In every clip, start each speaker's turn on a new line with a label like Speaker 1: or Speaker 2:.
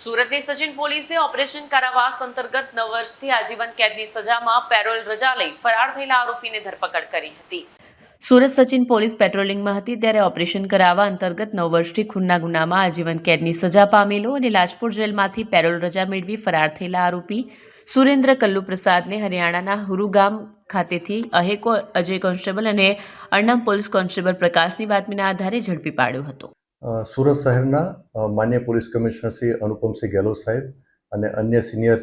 Speaker 1: સુરતની સચિન પોલીસે ઓપરેશન કારાવાસ અંતર્ગત નવ વર્ષથી આજીવન કેદની સજામાં પેરોલ રજા લઈ ફરાર થયેલા આરોપીને ધરપકડ કરી હતી. સુરત સચિન પોલીસ પેટ્રોલિંગમાં હતી ત્યારે ઓપરેશન કરાવવા અંતર્ગત નવ વર્ષથી ખૂનના ગુનામાં આજીવન કેદની સજા પામેલો અને લાજપુર જેલમાંથી પેરોલ રજા મેળવી ફરાર થયેલા આરોપી સુરેન્દ્ર કલ્લુ પ્રસાદને હરિયાણાના હુરુગામ ખાતેથી અહેકો અજય કોન્સ્ટેબલ અને અરણામ પોલીસ કોન્સ્ટેબલ પ્રકાશની બાતમીના આધારે ઝડપી પાડ્યો હતો.
Speaker 2: સુરત શહેરના માન્ય પોલીસ કમિશનર શ્રી અનુપમસિંહ ગેહલોત સાહેબ અને અન્ય સિનિયર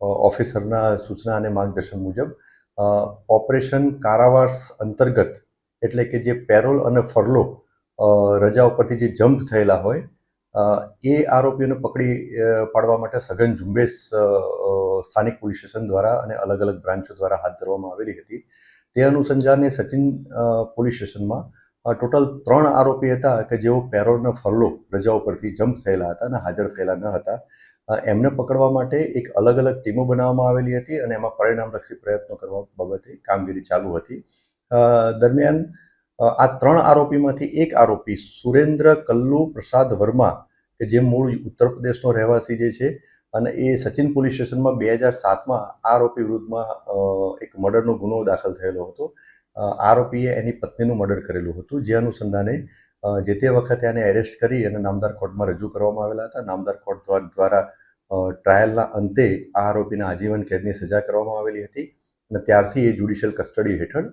Speaker 2: ઓફિસરના સૂચના અને માર્ગદર્શન મુજબ ઓપરેશન કારાવાસ અંતર્ગત એટલે કે જે પેરોલ અને ફરલો રજા ઉપરથી જે જમ્પ થયેલા હોય એ આરોપીઓને પકડી પાડવા માટે સઘન ઝુંબેશ સ્થાનિક પોલીસ સ્ટેશન દ્વારા અને અલગ અલગ બ્રાન્ચો દ્વારા હાથ ધરવામાં આવેલી હતી. તે અનુસંધાને સચિન પોલીસ સ્ટેશનમાં ટોટલ ત્રણ આરોપી હતા કે જેઓ પેરોલનો ફરલો રજા ઉપરથી જમ્પ થયેલા હતા અને હાજર થયેલા ન હતા. એમને પકડવા માટે એક અલગ અલગ ટીમો બનાવવામાં આવેલી હતી અને એમાં પરિણામલક્ષી પ્રયત્નો કરવા બાબતે કામગીરી ચાલુ હતી. દરમિયાન આ ત્રણ આરોપીમાંથી એક આરોપી સુરેન્દ્ર કલ્લુ પ્રસાદ વર્મા, કે જે મૂળ ઉત્તર પ્રદેશનો રહેવાસી જે છે, અને એ સચિન પોલીસ સ્ટેશનમાં બે હજાર સાતમાં આરોપી વિરુદ્ધમાં એક મર્ડરનો ગુનો દાખલ થયેલો હતો. આરોપીએ એની પત્નીનું મર્ડર કરેલું હતું. જે અનુસંધાને જે તે વખતે એને એરેસ્ટ કરી અને નામદાર કોર્ટમાં રજૂ કરવામાં આવેલા હતા. નામદાર કોર્ટ દ્વારા ટ્રાયલના અંતે આ આરોપીને આજીવન કેદની સજા કરવામાં આવેલી હતી અને ત્યારથી એ જ્યુડિશિયલ કસ્ટડી હેઠળ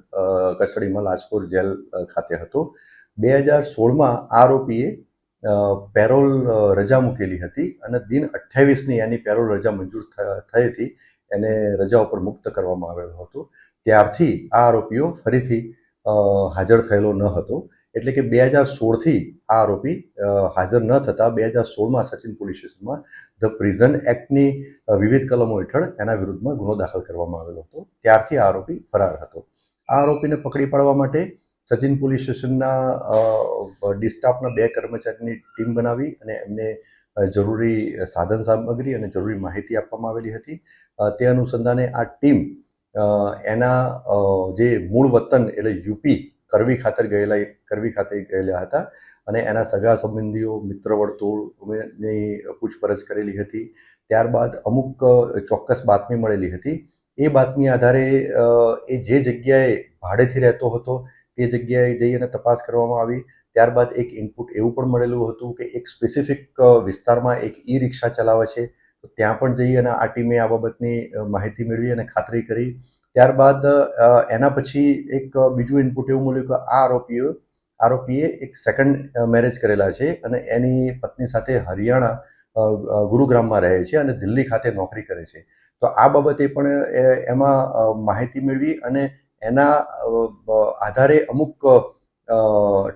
Speaker 2: કસ્ટડીમાં લાજપુર જેલ ખાતે હતો. બે હજાર સોળમાં આરોપીએ પેરોલ રજા મૂકેલી હતી અને દિન અઠ્યાવીસની એની પેરોલ રજા મંજૂર થઈ હતી. એને રજા ઉપર મુક્ત કરવામાં આવેલો હતો. ત્યારથી આ આરોપીઓ ફરીથી હાજર થયેલો ન હતો. એટલે કે બે હજાર સોળથી આ આરોપી હાજર ન થતાં બે હજાર સોળમાં સચિન પોલીસ સ્ટેશનમાં ધ પ્રિઝન એક્ટની વિવિધ કલમો હેઠળ એના વિરુદ્ધમાં ગુનો દાખલ કરવામાં આવેલો હતો. ત્યારથી આ આરોપી ફરાર હતો. આ આરોપીને પકડી પાડવા માટે સચિન પોલીસ સ્ટેશનના ડિસ્ટાફના બે કર્મચારીની ટીમ બનાવી અને એમને જરૂરી સાધન સામગ્રી અને જરૂરી માહિતી આપવામાં આવેલી હતી. તે અનુસંધાને આ ટીમ એના જે મૂળ વતન એટલે યુપી કરવી ખાતર ગયેલા, કરવી ખાતે ગયેલા હતા અને એના સગા સંબંધીઓ, મિત્ર વર્તુળની પૂછપરછ કરેલી હતી. ત્યારબાદ અમુક ચોક્કસ બાતમી મળેલી હતી. એ બાતમી આધારે એ જે જગ્યાએ ભાડેથી રહેતો હતો, તે જગ્યાએ જઈ અને તપાસ કરવામાં આવી. ત્યારબાદ એક ઇનપુટ એવું પણ મળેલું હતું કે એક સ્પેસિફિક વિસ્તારમાં એક ઈ રિક્ષા ચલાવે છે. તો ત્યાં પણ જઈ અને આ ટીમે આ બાબતની માહિતી મેળવી અને ખાતરી કરી. ત્યારબાદ એના પછી એક બીજું ઇનપુટ એવું મળ્યું કે આ આરોપીઓ, આરોપીએ એક સેકન્ડ મેરેજ કરેલા છે અને એની પત્ની સાથે હરિયાણા ગુરુગ્રામમાં રહે છે અને દિલ્હી ખાતે નોકરી કરે છે. તો આ બાબતે પણ એમાં માહિતી મેળવી અને એના આધારે અમુક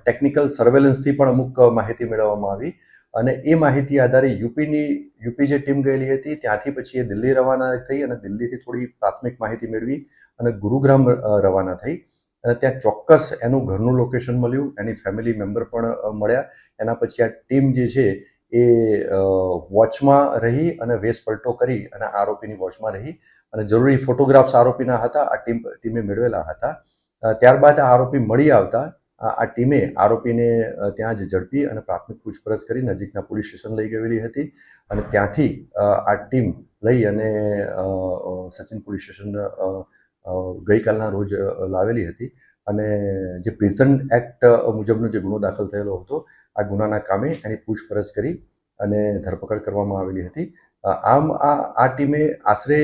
Speaker 2: ટેકનિકલ સર્વેલન્સથી પણ અમુક માહિતી મેળવવામાં આવી. અને એ માહિતી આધારે યુપીની, યુપી જે ટીમ ગયેલી હતી, ત્યાંથી પછી એ દિલ્હી રવાના થઈ અને દિલ્હીથી થોડી પ્રાથમિક માહિતી મેળવી અને ગુરુગ્રામ રવાના થઈ. અને ત્યાં ચોક્કસ એનું ઘરનું લોકેશન મળ્યું, એની ફેમિલી મેમ્બર પણ મળ્યા. એના પછી આ ટીમ જે છે એ વોચમાં રહી અને વેશ પલટો કરી અને આરોપીની વોચમાં રહી. અને જરૂરી ફોટોગ્રાફ્સ આરોપીના હતા, આ ટીમ, ટીમે મેળવેલા હતા. ત્યારબાદ આ આરોપી મળી આવતા. આ ટીમે આરોપીને ત્યાં જ ઝડપી અને પ્રાથમિક પૂછપરછ કરી નજીકના પોલીસ સ્ટેશન લઈ ગયેલી હતી અને ત્યાંથી આ ટીમ લઈ અને સચિન પોલીસ સ્ટેશન ગઈકાલના રોજ લાવેલી હતી. અને જે પ્રિઝન એક્ટ મુજબનો જે ગુનો દાખલ થયેલો હતો, આ ગુનાના કામે એની પૂછપરછ કરી અને ધરપકડ કરવામાં આવેલી હતી. આમ આ આ ટીમે આશરે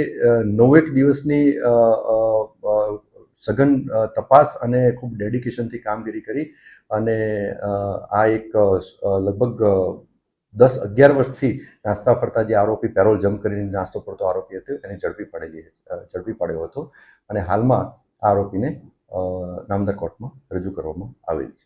Speaker 2: નવેક દિવસની સઘન તપાસ અને ખૂબ ડેડિકેશનથી કામગીરી કરી અને આ એક લગભગ દસ અગિયાર વર્ષથી નાસ્તા ફરતા જે આરોપી પેરોલ જમ્પ કરીને નાસ્તો ફરતો આરોપી હતો, એને ઝડપી પડેલી ઝડપી પાડ્યો હતો અને હાલમાં આ આરોપીને નામદાર કોર્ટમાં રજૂ કરવામાં આવેલ છે.